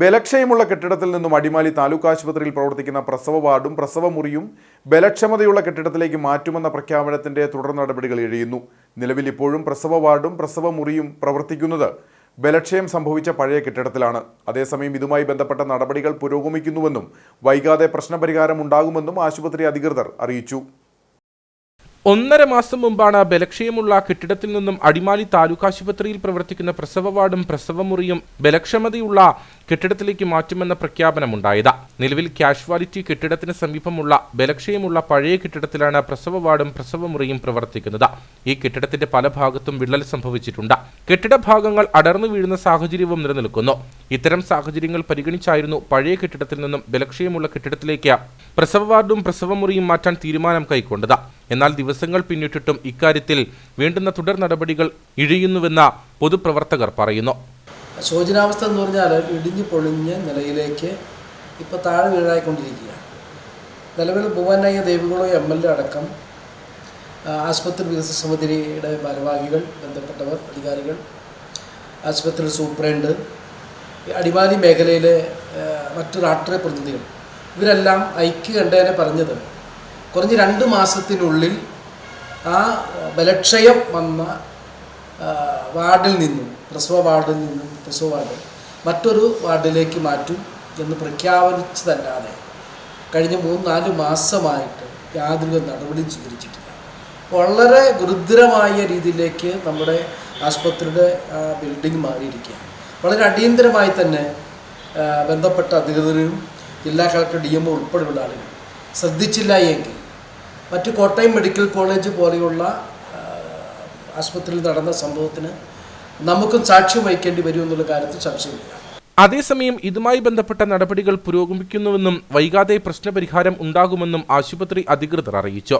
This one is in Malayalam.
ബലക്ഷയമുള്ള കെട്ടിടത്തിൽ നിന്നും അടിമാലി താലൂക്ക് ആശുപത്രിയിൽ പ്രവർത്തിക്കുന്ന പ്രസവ വാർഡും പ്രസവ മുറിയും ബലക്ഷമതയുള്ള കെട്ടിടത്തിലേക്ക് മാറ്റുമെന്ന പ്രഖ്യാപനത്തിന്റെ തുടർ നടപടികൾ എഴുയുന്നു. നിലവിൽ ഇപ്പോഴും പ്രസവ വാർഡും പ്രസവ മുറിയും പ്രവർത്തിക്കുന്നത് ബലക്ഷയം സംഭവിച്ച പഴയ കെട്ടിടത്തിലാണ്. അതേസമയം ഇതുമായി ബന്ധപ്പെട്ട നടപടികൾ പുരോഗമിക്കുന്നുവെന്നും വൈകാതെ പ്രശ്നപരിഹാരം ഉണ്ടാകുമെന്നും ആശുപത്രി അധികൃതർ അറിയിച്ചു. ഒന്നര മാസം മുമ്പാണ് ബലക്ഷയമുള്ള കെട്ടിടത്തിൽ നിന്നും അടിമാലി താലൂക്ക് ആശുപത്രിയിൽ പ്രവർത്തിക്കുന്ന പ്രസവ വാർഡും പ്രസവമുറിയും ബലക്ഷമതയുള്ള കെട്ടിടത്തിലേക്ക് മാറ്റുമെന്ന പ്രഖ്യാപനമുണ്ടായത്. നിലവിൽ കാഷ്വാലിറ്റി കെട്ടിടത്തിന് സമീപമുള്ള ബലക്ഷയമുള്ള പഴയ കെട്ടിടത്തിലാണ് പ്രസവ വാർഡും പ്രസവമുറിയും പ്രവർത്തിക്കുന്നത്. ഈ കെട്ടിടത്തിന്റെ പല ഭാഗത്തും വിള്ളൽ സംഭവിച്ചിട്ടുണ്ട്. കെട്ടിട ഭാഗങ്ങൾ അടർന്നു വീഴുന്ന സാഹചര്യവും നിലനിൽക്കുന്നു. ഇത്തരം സാഹചര്യങ്ങൾ പരിഗണിച്ചായിരുന്നു പഴയ കെട്ടിടത്തിൽ നിന്നും ബലക്ഷയമുള്ള കെട്ടിടത്തിലേക്ക് പ്രസവ വാർഡും പ്രസവമുറിയും മാറ്റാൻ തീരുമാനം കൈക്കൊണ്ടത്. എന്നാൽ ദിവസങ്ങൾ പിന്നിട്ടിട്ടും ഇക്കാര്യത്തിൽ വേണ്ടുന്ന തുടർ നടപടികൾ ഇഴിയുന്നുവെന്ന പൊതുപ്രവർത്തകർ പറയുന്നു. ശോചനാവസ്ഥ എന്ന് പറഞ്ഞാൽ ഇടിഞ്ഞു പൊളിഞ്ഞ നിലയിലേക്ക് ഇപ്പോൾ താഴെ വീഴായിക്കൊണ്ടിരിക്കുകയാണ്. നിലവിൽ ഭുവനയ്യ ദേവികുളം എം എൽ എ അടക്കം ആശുപത്രി വികസന സമിതിയുടെ ഭാരവാഹികൾ ബന്ധപ്പെട്ടവർ അധികാരികൾ ആശുപത്രി സൂപ്രണ്ട് അടിമാലി മേഖലയിലെ മറ്റു രാഷ്ട്രീയ പ്രതിനിധികൾ ഇവരെല്ലാം ഐക്യ കണ്ടേനെ പറഞ്ഞത് കുറഞ്ഞ രണ്ട് മാസത്തിനുള്ളിൽ ആ ബലക്ഷയം വന്ന വാർഡിൽ നിന്നും പ്രസവ വാർഡിൽ നിന്നും പ്രസവ വാർഡ് മറ്റൊരു വാർഡിലേക്ക് മാറ്റും എന്ന് പ്രഖ്യാപിച്ചതല്ലാതെ കഴിഞ്ഞ മൂന്ന് നാല് മാസമായിട്ട് യാതൊരു നടപടിയും സ്വീകരിച്ചിട്ടില്ല. വളരെ ഗുരുതരമായ രീതിയിലേക്ക് നമ്മുടെ ആശുപത്രിയുടെ ബിൽഡിംഗ് മാറിയിരിക്കുകയാണ്. വളരെ അടിയന്തരമായി തന്നെ ബന്ധപ്പെട്ട അധികൃതരും ജില്ലാ കളക്ടർ ഡി എം ഉൾപ്പെടെയുള്ള ആളുകൾ ശ്രദ്ധിച്ചില്ല എങ്കിൽ മറ്റ് കോട്ടയം മെഡിക്കൽ കോളേജ് പോലെയുള്ള ആശുപത്രിയിൽ നടന്ന സംഭവത്തിന് നമുക്കും സാക്ഷ്യം വഹിക്കേണ്ടി വരും എന്നുള്ള കാര്യത്തിൽ സംശയമില്ല. അതേസമയം ഇതുമായി ബന്ധപ്പെട്ട നടപടികൾ പുരോഗമിക്കുന്നുവെന്നും വൈകാതെ പ്രശ്നപരിഹാരം ഉണ്ടാകുമെന്നും ആശുപത്രി അധികൃതർ അറിയിച്ചു.